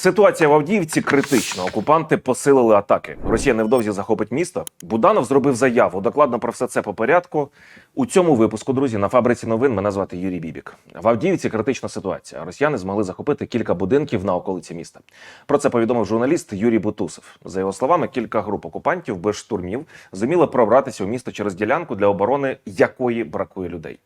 Ситуація в Авдіївці критична. Окупанти посилили атаки. Росія невдовзі захопить місто. Буданов зробив заяву. Докладно про все це по порядку. У цьому випуску, друзі, на фабриці новин мене звати Юрій Бібік. В Авдіївці критична ситуація. Росіяни змогли захопити кілька будинків на околиці міста. Про це повідомив журналіст Юрій Бутусов. За його словами, кілька груп окупантів без штурмів зуміли пробратися у місто через ділянку, для оборони якої бракує людей.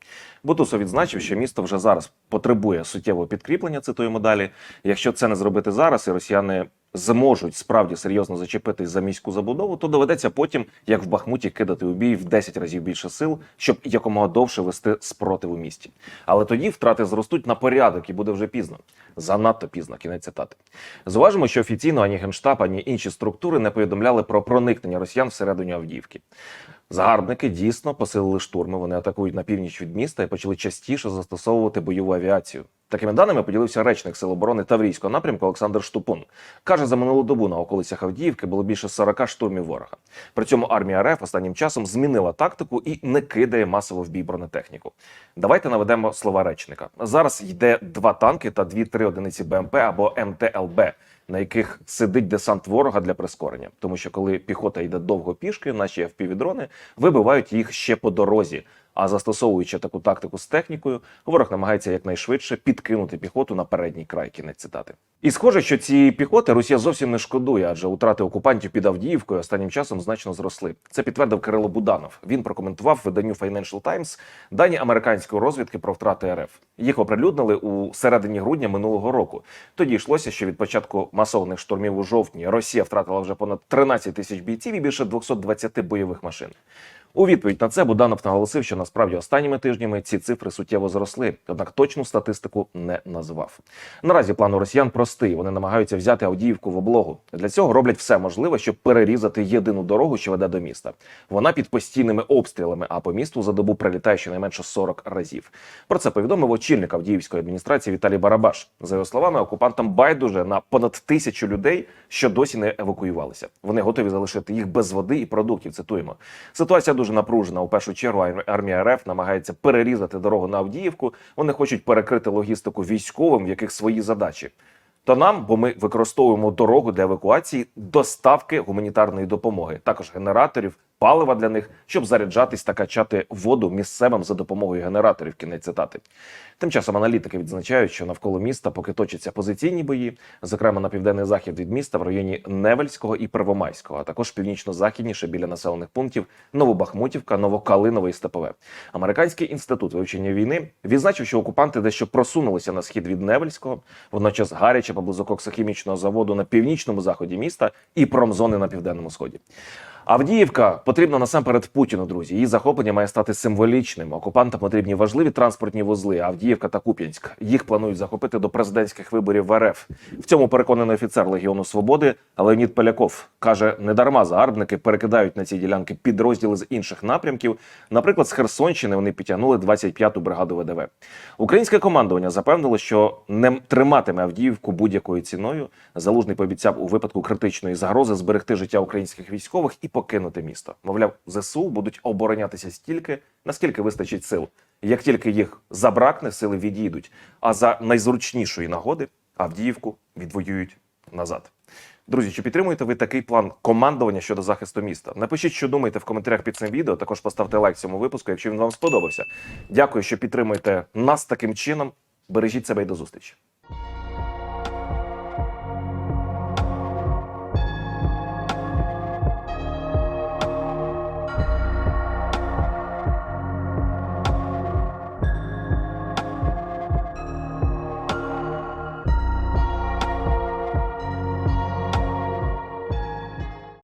Бутусов відзначив, що місто вже зараз потребує суттєвого підкріплення. Цитуємо далі. Якщо це не зробити зараз, і росіяни зможуть справді серйозно зачепитись за міську забудову, то доведеться потім, як в Бахмуті, кидати у бій в 10 разів більше сил, щоб якомога довше вести спротив у місті. Але тоді втрати зростуть на порядок і буде вже пізно. Занадто пізно. Кінець цитати. Зважимо, що офіційно ані генштаб, ані інші структури не повідомляли про проникнення росіян всередині Авдіївки. Загарбники дійсно посилили штурми. Вони атакують на північ від міста і почали частіше застосовувати бойову авіацію. Такими даними поділився речник Сил оборони Таврійського напрямку Олександр Штупун. Каже, за минулу добу на околицях Авдіївки було більше 40 штурмів ворога. При цьому армія РФ останнім часом змінила тактику і не кидає масово в бій бронетехніку. Давайте наведемо слова речника. Зараз йде два танки та дві-три одиниці БМП або МТЛБ на яких сидить десант ворога для прискорення. Тому що коли піхота йде довго пішки, наші FPV-дрони вибивають їх ще по дорозі. А застосовуючи таку тактику з технікою, ворог намагається якнайшвидше підкинути піхоту на передній край. Кінець цитати. І схоже, що цієї піхоти Росія зовсім не шкодує, адже утрати окупантів під Авдіївкою останнім часом значно зросли. Це підтвердив Кирило Буданов. Він прокоментував виданню Financial Times дані американської розвідки про втрати РФ. Їх оприлюднили у середині грудня минулого року. Тоді йшлося, що від початку масованих штурмів у жовтні Росія втратила вже понад 13 тисяч бійців і більше 220 бойових машин. У відповідь на це Буданов наголосив, що насправді останніми тижнями ці цифри суттєво зросли, однак точну статистику не назвав. Наразі план у росіян простий. Вони намагаються взяти Авдіївку в облогу. Для цього роблять все можливе, щоб перерізати єдину дорогу, що веде до міста. Вона під постійними обстрілами, а по місту за добу прилітає щонайменше 40 разів. Про це повідомив очільник Авдіївської адміністрації Віталій Барабаш. За його словами, окупантам байдуже на понад тисячу людей, що досі не евакуювалися. Вони готові залишити їх без води і продуктів. Цитуємо. Ситуація дуже напружена. У першу чергу армія РФ намагається перерізати дорогу на Авдіївку. Вони хочуть перекрити логістику військовим, в яких свої задачі. То нам, бо ми використовуємо дорогу для евакуації, доставки гуманітарної допомоги, також генераторів, палива для них, щоб заряджатись та качати воду місцевим за допомогою генераторів. Кінець цитати. Тим часом аналітики відзначають, що навколо міста поки точаться позиційні бої, зокрема на південний захід від міста в районі Невельського і Первомайського, а також північно-західніше біля населених пунктів Новобахмутівка, Новокалинове і Степове. Американський інститут вивчення війни відзначив, що окупанти дещо просунулися на схід від Невельського, водночас гаряче поблизу коксохімічного заводу на північному заході міста і промзони на південному сході. Авдіївка потрібна насамперед Путіну, друзі. Її захоплення має стати символічним. Окупантам потрібні важливі транспортні вузли. Авдіївка та Куп'янськ. Їх планують захопити до президентських виборів в РФ. В цьому переконаний офіцер Легіону Свободи Леонід Поляков каже: недарма загарбники перекидають на ці ділянки підрозділи з інших напрямків. Наприклад, з Херсонщини вони підтягнули 25-ту бригаду ВДВ. Українське командування запевнило, що не триматиме Авдіївку будь-якою ціною. Залужний пообіцяв у випадку критичної загрози зберегти життя українських військових і покинути місто. Мовляв, ЗСУ будуть оборонятися стільки, наскільки вистачить сил. Як тільки їх забракне, сили відійдуть. А за найзручнішої нагоди Авдіївку відвоюють назад. Друзі, чи підтримуєте ви такий план командування щодо захисту міста? Напишіть, що думаєте в коментарях під цим відео. Також поставте лайк цьому випуску, якщо він вам сподобався. Дякую, що підтримуєте нас таким чином. Бережіть себе і до зустрічі.